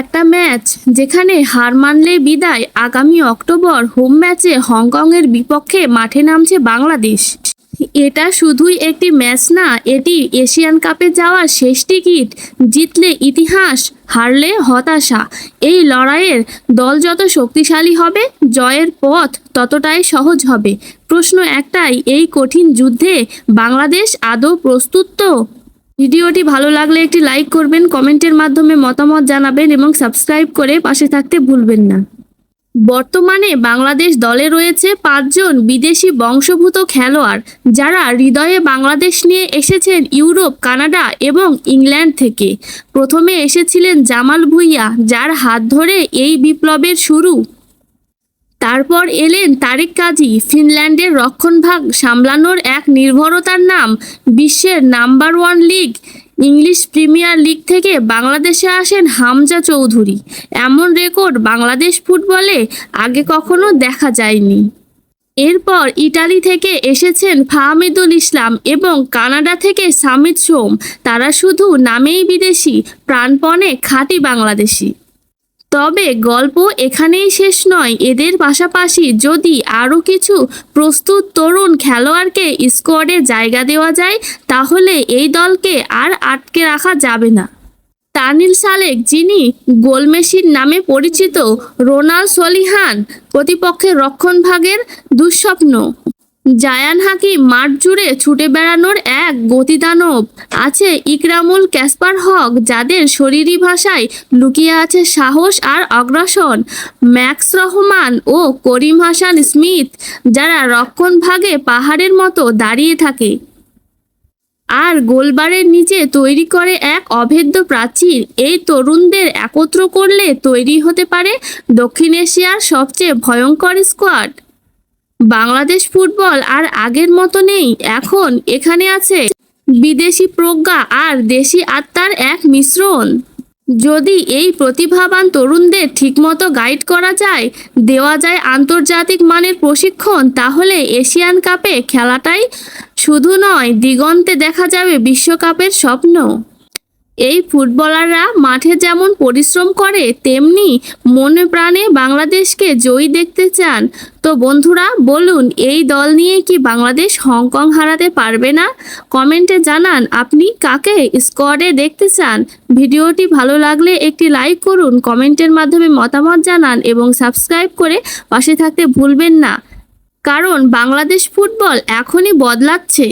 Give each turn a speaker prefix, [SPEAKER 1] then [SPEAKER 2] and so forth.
[SPEAKER 1] একটা ম্যাচ যেখানে হার মানলে বিদায়, আগামী অক্টোবর হোম ম্যাচে হংকংয়ের বিপক্ষে মাঠে নামছে বাংলাদেশ। এটা শুধুই একটি ম্যাচ না, এটি এশিয়ান কাপে যাওয়ার শেষ টিকিট। জিতলে ইতিহাস, হারলে হতাশা। এই লড়াইয়ের দল যত শক্তিশালী হবে, জয়ের পথ ততটাই সহজ হবে। প্রশ্ন একটাই, এই কঠিন যুদ্ধে বাংলাদেশ আদৌ প্রস্তুত তো? ভিডিওটি ভালো লাগলে একটি লাইক করবেন, কমেন্টের মাধ্যমে মতামত জানাবেন এবং সাবস্ক্রাইব করে পাশে থাকতে ভুলবেন না। বর্তমানে বাংলাদেশ দলে রয়েছে পাঁচজন বিদেশি বংশভূত খেলোয়াড় যারা হৃদয়ে বাংলাদেশ নিয়ে এসেছেন ইউরোপ, কানাডা এবং ইংল্যান্ড থেকে। প্রথমে এসেছিলেন জামাল ভুইয়া, যার হাত ধরে এই বিপ্লবের শুরু। তারপর এলেন তারেক কাজী। ফিনল্যান্ডের রক্ষণভাগ সামলানোর এক নির্ভরতার নাম বিশ্বের number one league. English Premier League থেকে বাংলাদেশে আসেন হামজা চৌধুরী। এমন রেকর্ড বাংলাদেশ ফুটবলে আগে কখনো দেখা যায়নি। এরপর ইটালি থেকে এসেছেন ফাহমিদুল ইসলাম এবং কানাডা থেকে সামিদ সোম। তারা শুধু নামেই বিদেশি, প্রাণপণে খাঁটি বাংলাদেশি। তবে গল্প এখানেই শেষ নয়। এদের পাশাপাশি যদি আরও কিছু প্রস্তুত তরুণ খেলোয়াড়কে স্কোয়াডে জায়গা দেওয়া যায়, তাহলে এই দলকে আর আটকে রাখা যাবে না। তানিল সালেক, যিনি গোলমেশির নামে পরিচিত, রোনাল সলিহান প্রতিপক্ষের রক্ষণভাগের দুঃস্বপ্ন। জায়ান হাকিম মাঠ জুড়ে ছুটে বেড়ানোর এক গতিদানব। আছে ইকরামুল ক্যাসপার হক, যাদের শরীরী ভাষায় লুকিয়ে আছে সাহস আর অগ্রাসন। ম্যাক্স রহমান ও করিম হাসান স্মিথ, যারা রক্ষণ ভাগে পাহাড়ের মতো দাঁড়িয়ে থাকে। আর গোলবারের নিচে তৈরি করে এক অভেদ্য প্রাচীর, এই তরুণদের একত্র করলে তৈরি হতে পারে দক্ষিণ এশিয়ার সবচেয়ে ভয়ঙ্কর স্কোয়াড বাংলাদেশ ফুটবল আর আগের মতো নেই, এখন এখানে আছে বিদেশি প্রজ্ঞা আর দেশি আত্মার এক মিশ্রণ। যদি এই প্রতিভাবান তরুণদের ঠিকমতো গাইড করা যায়, দেওয়া যায় আন্তর্জাতিক মানের প্রশিক্ষণ, তাহলে এশিয়ান কাপে খেলাটাই শুধু নয়, দিগন্তে দেখা যাবে বিশ্বকাপের স্বপ্ন। এই ফুটবলাররা মাঠে যেমন পরিশ্রম করে, তেমনি মনে প্রাণে বাংলাদেশকে জয়ী দেখতে চান। তো বন্ধুরা, বলুন, এই দল নিয়ে কি বাংলাদেশ হংকং হারাতে পারবে না? কমেন্টে জানান আপনি কাকে স্কোয়াডে দেখতে চান। ভিডিওটি ভালো লাগলে একটি লাইক করুন, কমেন্টের মাধ্যমে মতামত জানান এবং সাবস্ক্রাইব করে পাশে থাকতে ভুলবেন না। কারণ বাংলাদেশ ফুটবল এখনই বদলাচ্ছে।